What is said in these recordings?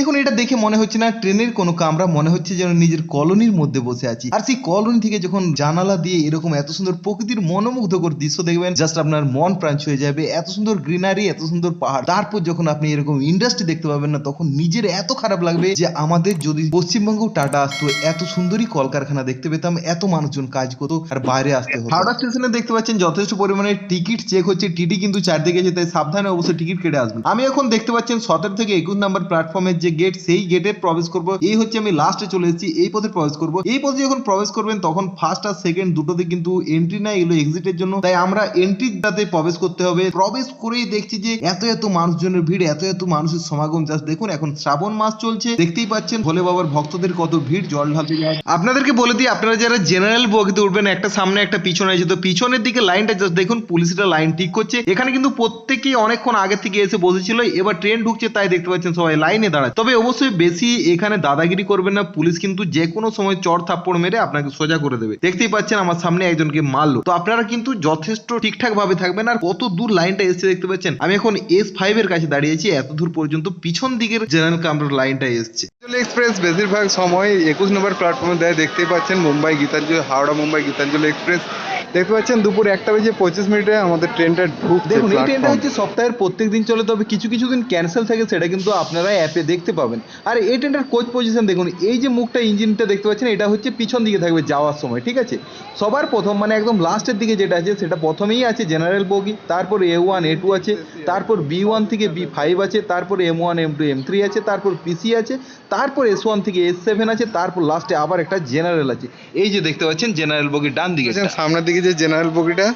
দেখুন, এটা দেখে মনে হচ্ছে না ট্রেনের কোনো কামরা, মনে হচ্ছে যেন নিজের কলোনির মধ্যে বসে আছি। আর সেই কলোনি থেকে যখন জানালা দিয়ে এরকম এত সুন্দর প্রকৃতির মনোমুগ্ধকর দৃশ্য দেখবেন জাস্ট আপনার মন প্রাণ ছুঁয়ে যাবে। এত সুন্দর গ্রিনারি, এত সুন্দর পাহাড়। তারপর যখন আপনি এরকম ইন্ডাস্ট্রি দেখতে পাবেন না, তখন নিজের এত খারাপ লাগবে যে আমাদের যদি পশ্চিমবঙ্গ টাটা আসতো, এত সুন্দরই কলকারখানা দেখতে পেতাম, এত মানুষজন কাজ করতো আর বাইরে আসতে হতো। হাওড়া স্টেশনে দেখতে পাচ্ছেন যথেষ্ট পরিমাণে টিকিট চেক হচ্ছে টিটি কিন্তু চারদিকে যেতে সাবধানে অবশ্যই টিকিট কেটে আসবেন। আমি এখন দেখতে পাচ্ছেন সতেরো থেকে একুশ নাম্বার প্ল্যাটফর্মের যে গেট সেই গেটে প্রবেশ করব। এই হচ্ছে আমি লাস্টে চলে এসেছি, এই পথে প্রবেশ করব। এই পথে যখন প্রবেশ করবেন, তখন ফার্স্ট আর সেকেন্ড দুটোতে কিন্তু এন্ট্রি না এগুলো এক্সিটের জন্য। তাই আমরা এন্ট্রিটাতে প্রবেশ করতে হবে। প্রবেশ করেই দেখছি যে এত এত মানুষজনের ভিড়, এত এত মানুষের সমাগম। জাস্ট দেখুন, এখন শ্রাবণ মাস চলছে। দেখতেই পাচ্ছেন, ভোলে বাবার ভক্তদের কত ভিড়, জল ঢালতে যায়। আপনাদেরকে বলে দিই, আপনারা যারা জেনারেল বগিতে উঠবেন, একটা সামনে একটা পিছনে আছে, তো পিছনের দিকে লাইনটা জাস্ট দেখুন পুলিশরা লাইন ঠিক করছে। এখানে কিন্তু প্রত্যেকেই অনেকক্ষণ আগে থেকে এসে বসেছিল, এবার ট্রেন ঢুকছে, তাই দেখতে পাচ্ছেন সবাই লাইনে দাঁড়ায় তবে অবশ্যই বেশি এখানে দাদাগিরি করবেন না। পুলিশ কিন্তু যে কোনো সময় চড় থাপ্পড় মেরে আপনাকে সোজা করে দেবে। দেখতেই পাচ্ছেন আমার সামনে একজনকে মারলো। তো আপনারা কিন্তু যথেষ্ট ঠিকঠাক ভাবে থাকবেন আর কত দূর লাইনটা এসছে দেখতে পাচ্ছেন? আমি এখন এস ফাইভ এর কাছে দাঁড়িয়েছি, এত দূর পর্যন্ত পিছন দিকের জেনারেল কামরার লাইনটা এসছে। এক্সপ্রেস বেশিরভাগ সময় একুশ নম্বর প্ল্যাটফর্মে দেয়। দেখতেই পাচ্ছেন মুম্বাই গীতাঞ্জলি, হাওড়া মুম্বাই গীতাঞ্জলি এক্সপ্রেস দেখতে পাচ্ছেন দুপুর একটা বেজে পঁচিশ মিনিটে আমাদের ট্রেনটা ঢুকছে দেখুন এই ট্রেনটা হচ্ছে সপ্তাহের প্রত্যেক দিন চলে তবে কিছু কিছু দিন ক্যান্সেল থাকে সেটা কিন্তু আপনারা অ্যাপে দেখতে পাবেন। আর এই ট্রেনটার কোচ পজিশন দেখুন এই যে মুখটা ইঞ্জিনটা দেখতে পাচ্ছেন এটা হচ্ছে পিছন দিকে থাকবে যাওয়ার সময় ঠিক আছে? সবার প্রথম মানে একদম লাস্টের দিকে যেটা আছে সেটা প্রথমেই আছে জেনারেল বগি তারপর এ ওয়ান এ টু আছে তারপর বি ওয়ান থেকে বি ফাইভ আছে তারপর M one M two M three আছে তারপর পিসি আছে তারপর এস ওয়ান থেকে এস সেভেন আছে তারপর লাস্টে আবার একটা জেনারেল আছে। এই যে দেখতে পাচ্ছেন জেনারেল বগি ডান দিকে সামনের দিকে যে জেনারেল বগিটা,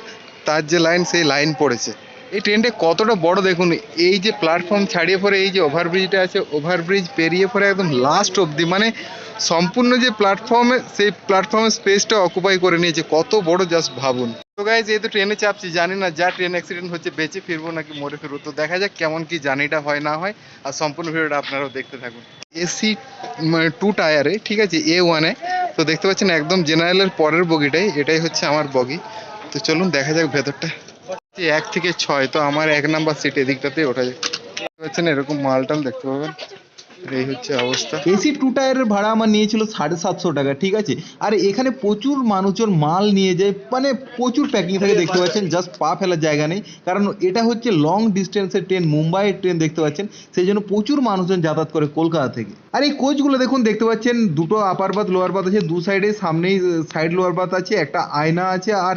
তার যে লাইন সেই লাইন পড়েছে। এই ট্রেনটা কতটা বড় দেখুন, এই যে প্ল্যাটফর্ম ছাড়িয়ে পরে, এই যে ওভারব্রিজটা আছে ওভারব্রিজ পেরিয়ে পরে একদম লাস্ট অবধি মানে সম্পূর্ণ যে প্ল্যাটফর্মে সেই প্ল্যাটফর্মের স্পেসটা অকুপাই করে নিয়েছে, কত বড় জাস্ট ভাবুন। তো গাইজ যেহেতু ট্রেনে চাপছি, জানি না, যা ট্রেন অ্যাক্সিডেন্ট হচ্ছে, বেঁচে ফিরবো নাকি মরে ফিরবো? তো দেখা যাক কেমন কি জার্নিটা হয়, না হয়। আর সম্পূর্ণ ভিডিওটা আপনারাও দেখতে থাকুন। এসি মানে টু টায়ারে ঠিক আছে এ। ওয়ানে তো দেখতে পাচ্ছেন, একদম জেনারেলের পরের বগিটাই, এটাই হচ্ছে আমার বগি। তো চলুন, দেখা যাক ভেতরটা। এক থেকে ছয়, তো আমার এক নাম্বার সিট এদিকটাতে ওঠা যায় দেখতে পাচ্ছেন, এরকম দেখতে পাবেন। এই হচ্ছে অবস্থা। এসি টু টায়ারের ভাড়া আমার নিয়েছিল সাড়ে সাতশো টাকা, ঠিক আছে? আর এখানে প্রচুর মানুষজন মাল নিয়ে যায় মানে প্রচুর প্যাকিং থাকে, দেখতে পাচ্ছেন? জাস্ট পা ফেলার জায়গা নেই। কারণ এটা হচ্ছে লং ডিস্টেন্সের ট্রেন মুম্বাইয়ের ট্রেন দেখতে পাচ্ছেন? সেই জন্য প্রচুর মানুষজন যাতায়াত করে কলকাতা থেকে। আর এই কোচগুলো দেখুন, দেখতে পাচ্ছেন? দুটো আপার বাথ লোয়ার বাথ আছে, দু সাইডে সামনেই সাইড লোয়ার বাথ আছে, একটা আয়না আছে, আর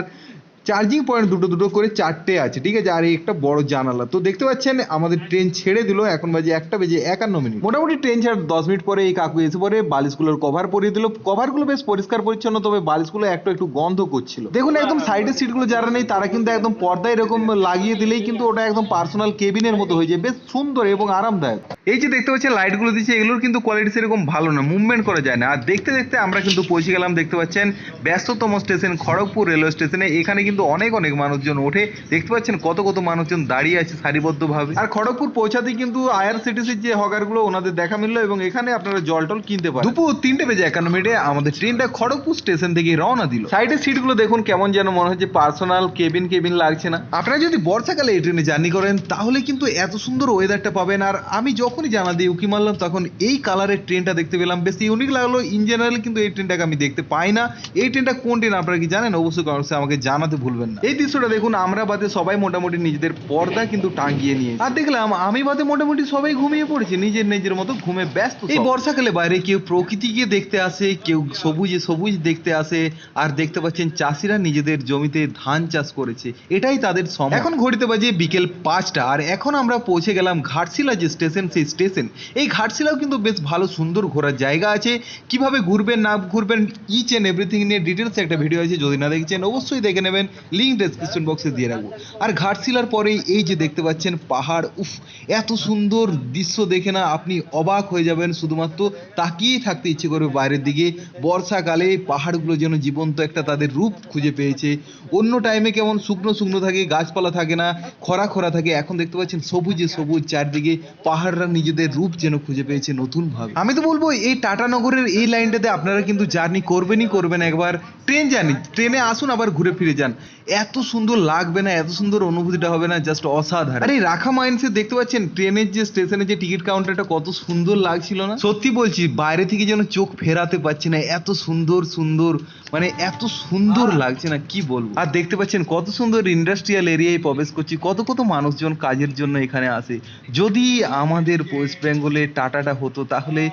চার্জিং পয়েন্ট দুটো দুটো করে চারটে আছে, ঠিক আছে? আর একটা বড় জানালা। তো দেখতে পাচ্ছেন, আমাদের ট্রেন ছেড়ে দিল, এখন বাজে একটা বেজে একান্ন মিনিট। মোটামুটি ট্রেন ছাড় দশ মিনিট পরে এই কাকু এসে পরে বালিশগুলোর কভার পরিয়ে দিল। কভারগুলো বেশ পরিষ্কার পরিচ্ছন্ন, তবে বালিশগুলো একটু একটু গন্ধ করছিল। দেখুন, একদম সাইডের সিটগুলো যারা নেই, তারা কিন্তু একদম পর্দা এরকম লাগিয়ে দিলেই কিন্তু ওটা একদম পার্সোনাল কেবিনের মতো হয়ে যায়। বেশ সুন্দর এবং আরামদায়ক। এই যে দেখতে পাচ্ছেন লাইটগুলো দিচ্ছে, এগুলোর কিন্তু কোয়ালিটি সেরকম ভালো না মুভমেন্ট করা যায় না। আর দেখতে দেখতে আমরা কিন্তু পৌঁছে গেলাম, দেখতে পাচ্ছেন, ব্যস্ততম স্টেশন খড়গপুর রেলওয়ে স্টেশনে এখানে কিন্তু অনেক অনেক মানুষজন ওঠে। দেখতে পাচ্ছেন কত কত মানুষজন দাঁড়িয়ে আছে সারিবদ্ধভাবে। আর খড়গপুর পৌঁছাতেই কিন্তু আইআরসিটিসির যে হকারগুলো ওনাদের দেখা মিললো এবং এখানে আপনারা জল টল কিনতে পারেন। দুপুর তিনটে বেজে একান্ন মিনিটে আমাদের ট্রেনটা খড়গপুর স্টেশন থেকে রওনা দিল। সাইডের সিটগুলো দেখুন কেমন যেন মনে হচ্ছে পার্সোনাল কেবিন কেবিন লাগছে না। আপনারা যদি বর্ষাকালে এই ট্রেনে জার্নি করেন তাহলে কিন্তু এত সুন্দর ওয়েদারটা পাবেন। আর আমি যখনই জানা দিয়ে উকি মারলাম তখন এই কালারের ট্রেনটা দেখতে পেলাম। বেশ ইউনিক লাগল। ইন জেনারেল কিন্তু এই ট্রেনটাকে আমি দেখতে পাই না। এই ট্রেনটা কোন ট্রেন আপনারা কি জানেন? অবশ্যই আমাকে জানাতে ভুলবেন না। এই দৃশ্যটা দেখুন আমরা বাদে সবাই মোটামুটি নিজেদের পর্দা কিন্তু টাঙিয়ে নিয়ে আর দেখলাম আমি বাদে মোটামুটি সবাই ঘুমিয়ে পড়েছে নিজের নিজের মতো ঘুমে ব্যস্ত এই বর্ষাকালে বাইরে কেউ প্রকৃতিকে দেখতে আসে কেউ সবুজে সবুজ দেখতে আসে আর দেখতে পাচ্ছেন চাষিরা নিজেদের জমিতে ধান চাষ করেছে। এটাই তাদের সময়। এখন ঘড়িতে বাজে বিকেল পাঁচটা আর এখন আমরা পৌঁছে গেলাম ঘাটশিলা যে স্টেশন সেই স্টেশন। এই ঘাটশিলাও কিন্তু বেশ ভালো সুন্দর ঘোরার জায়গা আছে। কীভাবে ঘুরবেন না ঘুরবেন ইচ এন্ড এভরিথিং নিয়ে ডিটেলস একটা ভিডিও আছে যদি না দেখছেন অবশ্যই দেখে নেবেন। লিঙ্ক ডেসক্রিপশন বক্সে দিয়ে রাখব। আর ঘাটশিলার পরেই এই যে দেখতে পাচ্ছেন পাহাড়, উফ, এত সুন্দর দৃশ্য দেখে না আপনি অবাক হয়ে যাবেন। শুধুমাত্র তাকিয়েই থাকতে ইচ্ছে করবে বাইরের দিকে। বর্ষাকালে পাহাড়গুলো যেন জীবন্ত একটা তাদের রূপ খুঁজে পেয়েছে। অন্য টাইমে কেমন শুকনো শুকনো থাকে, গাছপালা থাকে না, খরা খরা থাকে। এখন দেখতে পাচ্ছেন সবুজে সবুজ চারদিকে পাহাড়রা নিজেদের রূপ যেন খুঁজে পেয়েছে নতুন ভাবে। আমি তো বলব, এই টাটা নগরের এই লাইনটাতে আপনারা কিন্তু জার্নি করবেনই করবেন একবার। ট্রেন জার্নি ট্রেনে আসুন আবার ঘুরে ফিরে যান। এত সুন্দর লাগবে না এত সুন্দর অনুভূতিটা হবে না জাস্ট অসাধারণ। আরে রাখা মাইন্ডসে দেখতে পাচ্ছেন ট্রেনের যে স্টেশনে যে টিকিট কাউন্টারটা কত সুন্দর লাগছিল না? সত্যি বলছি বাইরে থেকে যেন চোখ ফেরাতে পারছি না এত সুন্দর সুন্দর মানে এত সুন্দর লাগছে না কি বলব? আর দেখতে পাচ্ছেন কত সুন্দর ইন্ডাস্ট্রিয়াল এরিয়ায় প্রবেশ করছি কত কত মানুষজন কাজের জন্য এখানে আসে। যদি আমাদের ওয়েস্ট বেঙ্গলে টাটাটা হতো তাহলে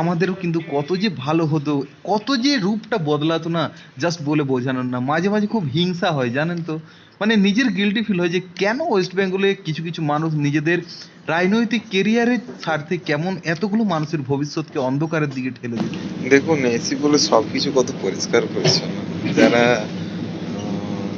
আমাদেরও কিন্তু কত যে ভালো হতো কত যে রূপটা বদলাতো না জাস্ট বলে বোঝানোর না। মাঝে মাঝে খুব হিংসা হয়, জানেন তো? মানে নিজের গিল্টি ফিল হয় যে কেন ওয়েস্ট বেঙ্গলে কিছু কিছু মানুষ নিজেদের রাজনৈতিক কেরিয়ারের স্বার্থে কেমন এতগুলো মানুষের ভবিষ্যৎকে অন্ধকারের দিকে ঠেলে দিচ্ছে? দেখুন এসি বলে সবকিছু কত পরিষ্কার পরিচ্ছন্ন। যারা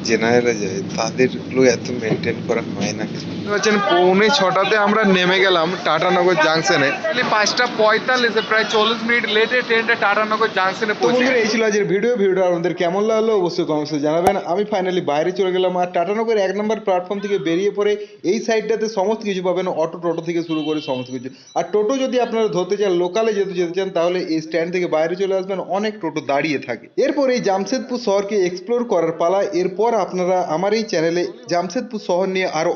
জেনারেলে যায় তাদেরগুলো এত মেনটেন করা হয় না। পাচ্ছেন পৌনে ছটাতে আমরা নেমে গেলাম টাটানগর জাংশনে পাঁচটা পঁয়তাল্লিশে প্রায় চল্লিশ মিনিট লেটে ট্রেনটা টাটানগর জাংশনে পৌঁছে বন্ধুরা এই ছিল আজকের ভিডিও ভিডিওটা আপনাদের কেমন লাগল অবশ্যই কমেন্টসে জানাবেন। আমি ফাইনালি বাইরে চলে গেলাম আর টাটানগর এক নম্বর প্ল্যাটফর্ম থেকে বেরিয়ে পড়ে এই সাইডটাতে সমস্ত কিছু পাবেন। অটো টোটো থেকে শুরু করে সমস্ত কিছু। আর টোটো যদি আপনারা ধরতে চান লোকালে যেতে যেতে চান তাহলে এই স্ট্যান্ড থেকে বাইরে চলে আসবেন। অনেক টোটো দাঁড়িয়ে থাকে। এরপর এই জামশেদপুর শহরকে এক্সপ্লোর করার পালা। এরপর আপনারা আমার এই চ্যানেলে জামশেদপুর শহর নিয়ে আরও